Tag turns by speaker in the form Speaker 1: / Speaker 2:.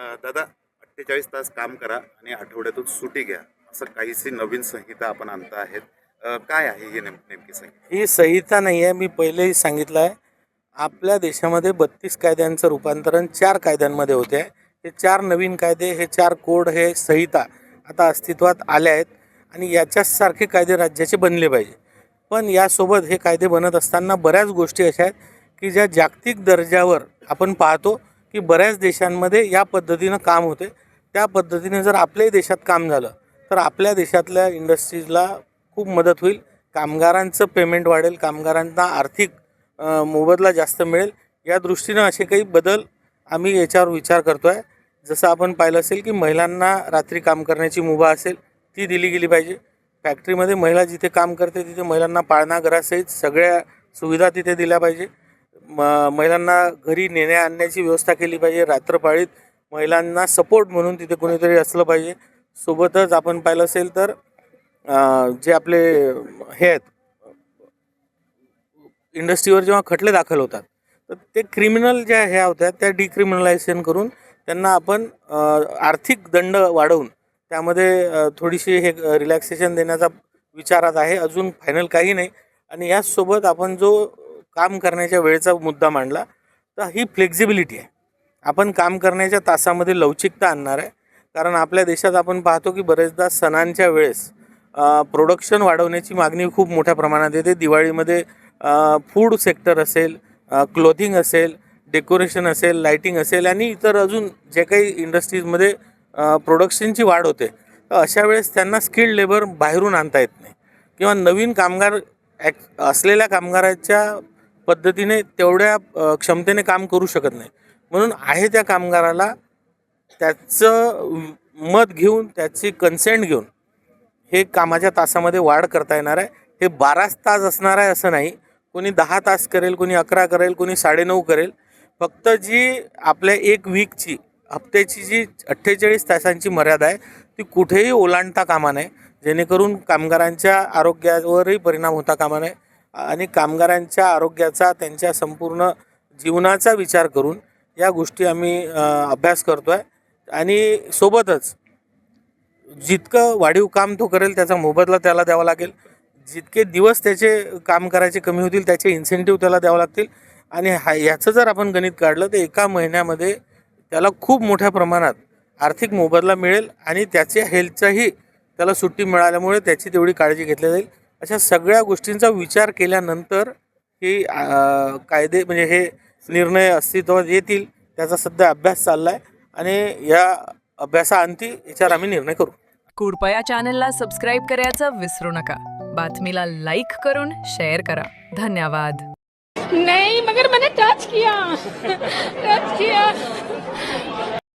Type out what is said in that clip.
Speaker 1: दादा अठ्ठेचाळीस तास काम करा आणि आठवड्यातून सुटी घ्या. असं काहीशी नवीन संहिता आपण आणता आहेत. अ, काय आहे ही नेम नेमकी संहिता?
Speaker 2: ही संहिता नाही आहे मी पहिलेही सांगितलं आहे. आपल्या देशामध्ये बत्तीस कायद्यांचं रूपांतरण चार कायद्यांमध्ये होते. आहे हे चार नवीन कायदे हे चार कोड हे संहिता आता अस्तित्वात आल्या आहेत आणि याच्यासारखे कायदे राज्याचे बनले पाहिजे. पण यासोबत हे कायदे बनत असताना बऱ्याच गोष्टी अशा आहेत की ज्या जागतिक दर्जावर आपण पाहतो की बऱ्याच देशांमध्ये या पद्धतीनं काम होते. त्या पद्धतीने जर आपल्याही देशात काम झालं तर आपल्या देशातल्या इंडस्ट्रीजला खूप मदत होईल. कामगारांचं पेमेंट वाढेल कामगारांना आर्थिक मोबदला जास्त मिळेल. या दृष्टीनं असे काही बदल आम्ही याच्यावर विचार करतो आहे जसं आपण पाहिलं असेल की महिलांना रात्री काम करण्याची मुभा असेल ती दिली गेली पाहिजे. फॅक्टरीमध्ये महिला जिथे काम करते तिथे महिलांना पाळणाघरासहित सगळ्या सुविधा तिथे दिल्या पाहिजे. म महिलांना घरी नेण्या आणण्याची व्यवस्था केली पाहिजे. रात्रपाळीत महिलांना सपोर्ट म्हणून तिथे कोणीतरी असलं पाहिजे. सोबतच आपण पाहिलं असेल तर जे आपले हे आहेत इंडस्ट्रीवर जेव्हा खटले दाखल होतात तर ते क्रिमिनल ज्या ह्या होत्या त्या डिक्रिमिनलायझेशन करून त्यांना आपण आर्थिक दंड वाढवून त्यामध्ये थोडीशी हे रिलॅक्सेशन देण्याचा विचारात आहे. अजून फायनल काही नाही. आणि याचसोबत आपण जो काम करण्याच्या वेळेचा मुद्दा मांडला तर ही फ्लेक्झिबिलिटी आहे. आपण काम करण्याच्या तासामध्ये लवचिकता आणणार आहे. कारण आपल्या देशात आपण पाहतो की बरेचदा सणांच्या वेळेस प्रोडक्शन वाढवण्याची मागणी खूप मोठ्या प्रमाणात येते. दिवाळीमध्ये फूड सेक्टर असेल क्लोथिंग असेल डेकोरेशन असेल लाईटिंग असेल आणि इतर अजून जे काही इंडस्ट्रीजमध्ये प्रोडक्शनची वाढ होते तर अशा वेळेस त्यांना स्किल्ड लेबर बाहेरून आणता येत नाही. किंवा नवीन कामगार ॲक असलेल्या कामगाराच्या पद्धतीने तेवढ्या क्षमतेने काम करू शकत नाही. म्हणून आहे त्या कामगाराला त्याचं मत घेऊन त्याची कन्सेंट घेऊन हे कामाच्या तासामध्ये वाढ करता येणार आहे. हे बाराच तास असणार आहे असं नाही. कोणी दहा तास करेल कोणी अकरा करेल कोणी साडेनऊ करेल. फक्त जी आपल्या एक वीकची हप्त्याची जी अठ्ठेचाळीस तासांची मर्यादा आहे ती कुठेही ओलांडता कामा नये. जेणेकरून कामगारांच्या आरोग्यावरही परिणाम होता कामा नये. आणि कामगारांच्या आरोग्याचा त्यांच्या संपूर्ण जीवनाचा विचार करून या गोष्टी आम्ही अभ्यास करतो आहे आणि सोबतच जितकं वाढीव काम तो करेल त्याचा मोबदला त्याला द्यावा लागेल. जितके दिवस त्याचे काम करायचे कमी होतील त्याचे इन्सेंटिव्ह त्याला द्यावं लागतील. आणि हा याचं जर आपण गणित काढलं तर एका महिन्यामध्ये त्याला खूप मोठ्या प्रमाणात आर्थिक मोबदला मिळेल आणि त्याच्या हेल्थचाही त्याला सुट्टी मिळाल्यामुळे त्याची तेवढी काळजी घेतली जाईल. अशा सगळ्या गोष्टींचा विचार केल्यानंतर ही कायदे म्हणजे हे निर्णय अस्तित्वात येतील त्याचा सध्या अभ्यास चालला आहे आणि या अभ्यासाअंती याच्यावर आम्ही निर्णय करू.
Speaker 3: कृपया चॅनलला सबस्क्राईब करायचं विसरू नका. बातमीला लाईक करून शेअर करा. धन्यवाद.
Speaker 4: नहीं मगर मैंने टच किया. Touch KIA.